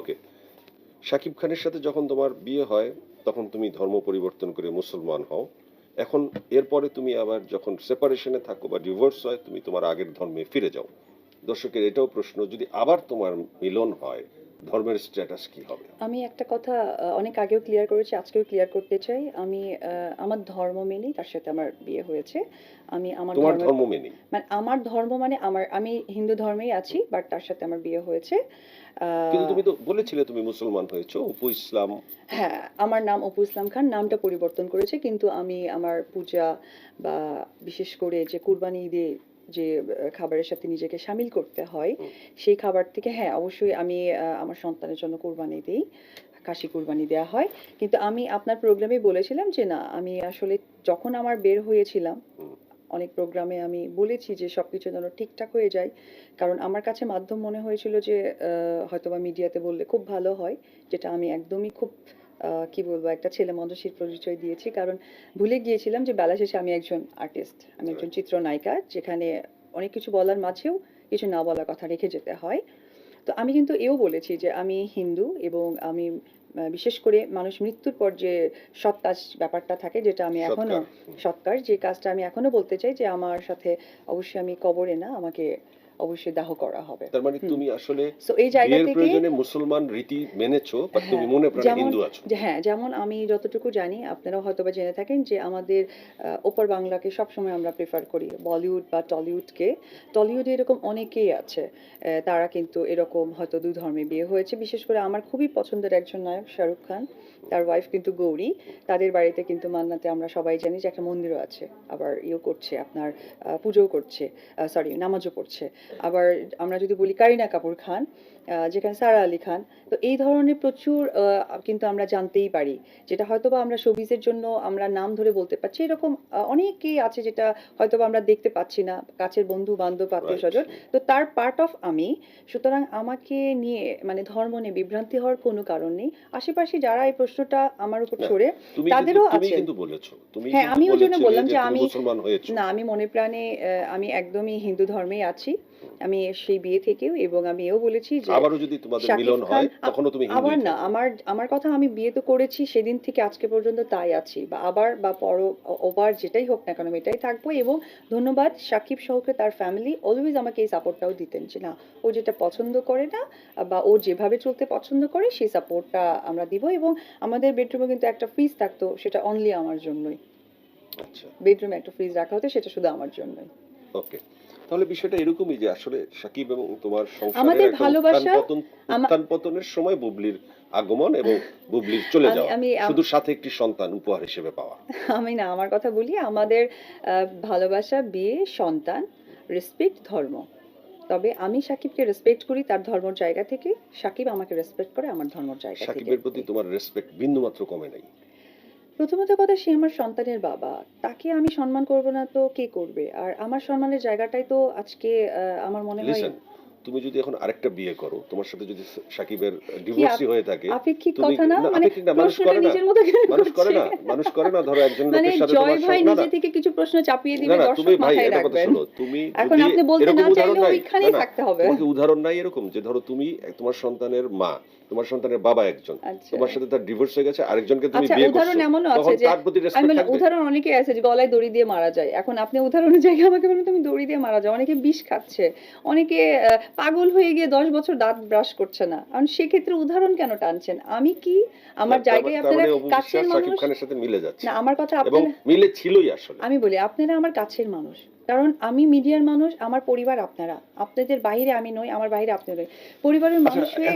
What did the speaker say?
ওকে শাকিব খানের সাথে যখন তোমার বিয়ে হয়, তখন তুমি ধর্ম পরিবর্তন করে মুসলমান হও। এখন এরপরে তুমি আবার যখন সেপারেশনে থাকো বা ডিভোর্স হয়, তুমি তোমার আগের ধর্মে ফিরে যাও। দর্শকের এটাও প্রশ্ন, যদি আবার তোমার মিলন হয় ধর্মের স্ট্যাটাস কি হবে? আমি একটা কথা অনেক আগেও ক্লিয়ার করেছি আজকেও ক্লিয়ার করতে চাই। আমি আমার ধর্ম মেনেই তার সাথে আমার বিয়ে হয়েছে। আমি আমার ধর্ম মেনে মানে আমার ধর্ম মানে আমার আমি হিন্দু ধর্মেই আছি বাট তার সাথে আমার বিয়ে হয়েছে। কিন্তু তুমি তো বলেছিলে তুমি মুসলমান হয়েছো উপু ইসলাম। হ্যাঁ আমার নাম অপু ইসলাম খান নামটা পরিবর্তন করেছে কিন্তু আমি আমার পূজা বা বিশেষ করে যে কুরবানি ঈদে যে খাবারের সাথে নিজেকে সামিল করতে হয় সেই খাবার থেকে হ্যাঁ অবশ্যই আমি আমার সন্তানের জন্য কুরবানি দিই কাশি কুরবানি দেওয়া হয়। কিন্তু আমি আপনার প্রোগ্রামে বলেছিলাম যে না আমি আসলে যখন আমার বের হয়েছিলাম অনেক প্রোগ্রামে আমি বলেছি যে সবকিছু যেন ঠিকঠাক হয়ে যায়। কারণ আমার কাছে মাধ্যম মনে হয়েছিল যে হয়তোবা মিডিয়াতে বললে খুব ভালো হয় যেটা আমি একদমই খুব কি বলব একটা ছেলে মানুষের পরিচয় দিয়েছি। কারণ ভুলে গিয়েছিলাম যে বেলা শেষে আমি একজন আর্টিস্ট আমি একজন চিত্রনায়িকা যেখানে অনেক কিছু বলার মাঝেও কিছু না বলার কথা রেখে যেতে হয়। তো আমি কিন্তু এও বলেছি যে আমি হিন্দু এবং আমি বিশেষ করে মানুষ মৃত্যুর পর যে সৎ কাজ ব্যাপারটা থাকে যেটা আমি এখনও। সৎকার যে কাজটা আমি এখনও বলতে চাই যে আমার সাথে অবশ্যই আমি কবরে না আমাকে অবশ্যই দাহ করা হবে। তার মানে তুমি আসলে সো এই জায়গা থেকে প্রয়োজনে মুসলমান রীতি মেনেছো বা তুমি হ্যাঁ, মনে প্রাণে হিন্দু আছো। হ্যাঁ যেমন আমি যতটুকু জানি আপনারাও হয়তোবা জেনে থাকেন যে আমাদের ওপর বাংলাকে সবসময় আমরা প্রেফার করি বলিউড বা টলিউডকে। টলিউডে এরকম অনেকেই আছে তারা কিন্তু এরকম হয়তো দুই ধর্মে বিয়ে হয়েছে। বিশেষ করে আমার খুবই পছন্দের একজন নায়ক শাহরুখ খান তার ওয়াইফ কিন্তু গৌরী। তাদের বাড়িতে কিন্তু মান্নাতে আমরা সবাই জানি যে একটা মন্দিরও আছে আবার ইয়ে করছে আপনার পুজোও করছে সরি নামাজও পড়ছে। আবার আমরা যদি বলি কারিনা কাপুর খান যেখানে সারা আলী খান। তো এই ধরনের প্রচুর কিন্তু আমরা জানতেই পারি। যেটা হয়তোবা আমরা শোবিজের জন্য আমরা নাম ধরে বলতে পারছি। এরকম অনেকেই আছে যেটা হয়তোবা আমরা দেখতে পাচ্ছি না। কাছের বন্ধু বান্ধব আত্মীয় স্বজন। তো তার পার্ট অফ আমি সুতরাং আমাকে নিয়ে মানে ধর্ম নিয়ে বিভ্রান্তি হওয়ার কোনো কারণ নেই। আশেপাশে যারা এই প্রশ্নটা আমার উপর ছড়ে তাদেরও আছে। কিন্তু বলেছ। তুমি হ্যাঁ, আমি ওই জন্য বললাম যে আমি- না আমি মনে প্রাণে আমি একদমই হিন্দু ধর্মেই আছি। আমি সেই বিয়ে থেকেও এবং আমি এও বলেছি যে আবারও যদি তোমাদের মিলন হয় তখনও তুমি আবার না আমার আমার কথা আমি বিয়ে তো করেছি সেদিন থেকে আজকে পর্যন্ত তাই আছি। বা আবার বা পর ওভার যেটাই হোক না কেন আমি এটাই থাকব এবং ধন্যবাদ সাকিব সহকে তার ফ্যামিলি অলওয়েজ আমাকে এই সাপোর্টটাও দিতেন যে না ও যেটা পছন্দ করে না বা ও যেভাবে চলতে পছন্দ করে সেই সাপোর্টটা আমরা দিব এবং আমাদের বেডরুমে কিন্তু একটা ফ্রিজ থাকতো সেটা অনলি আমার জন্যই। আচ্ছা। বেডরুমে একটা ফ্রিজ রাখা হতো সেটা শুধু আমার জন্যই। ওকে তাহলে বিষয়টা এরকমই যে আসলে সাকিব এবং তোমার সংসারের আমাদের ভালোবাসা, উত্থান পতনের সময় বুবলির আগমন এবং বুবলির চলে যাওয়া। শুধু সাথে একটি সন্তান উপহার হিসেবে পাওয়া। আমি না আমার কথা বলি আমাদের ভালোবাসা বিয়ে সন্তান রেসপেক্ট ধর্ম। তবে আমি সাকিবকে রেসপেক্ট করি তার ধর্মর জায়গা থেকে। সাকিব আমাকে রেসপেক্ট করে আমার ধর্মর জায়গা থেকে। সাকিবের প্রতি তোমার রেসপেক্ট বিন্দু মাত্র কমে নাই। প্রথমত কথা, সে আমার সন্তানের বাবা। তাকে আমি সম্মান করব না তো কে করবে? আর আমার সম্মানের জায়গাটাই তো আজকে আমার মনে হয় তুমি যদি এখন আরেকটা বিয়ে করো তোমার সাথে যদি সাকিবের ডিভোর্সই হয়ে থাকে আপেক্ষিক কথা না? মানে মানুষ প্রশ্নটা করে না। নিজের মানুষ করে না মানুষ করে না ধরো একজন মানে লোকের সাথে জয় তোমার ভাই নিজে থেকে কিছু প্রশ্ন চাপিয়ে দিবে দর্শক তুমি ভাই মাথায় এটা কথা রাখবেন। তুমি এখন আপনি বলতে না উদাহরণ চাইলেও নাই, ওইখানেই থাকতে হবে। তোমাকে উদাহরণ নাই এরকম যে ধরো তুমি তোমার সন্তানের মা তোমার সন্তানের বাবা একজন আচ্ছা। তোমার সাথে তার ডিভোর্স হয়ে গেছে আরেকজনকে তুমি আচ্ছা বিয়ে উদাহরণ করছ এমনও আছে যে তার প্রতি আমি রেসপেক্ট থাকবে। উদাহরণ অনেকে আছে যে গলায় দড়ি দিয়ে মারা যায়। এখন আপনি উদাহরণের জায়গায় আমাকে বলেন তুমি দড়ি দিয়ে মারা যাও অনেকে বিষ খাচ্ছে অনেকে পাগল হয়ে গিয়ে দশ বছর দাঁত ব্রাশ করছে না। কারণ সেক্ষেত্রে উদাহরণ কেন টানছেন? আমি কি? আমার জায়গায় আপনারা কাছের মানুষ সাথে মিলে যাচ্ছে। না আমার কথা আপনারা মিলে ছিলই আসলে। আমি বলি আপনারা আমার কাছের মানুষ। কারণ আমি মিডিয়ার মানুষ আমার পরিবার আপনারা। আপনাদের বাইরে আমি নই আমার বাইরে আপনি নই। পরিবারের আচ্ছা মানুষ হয়ে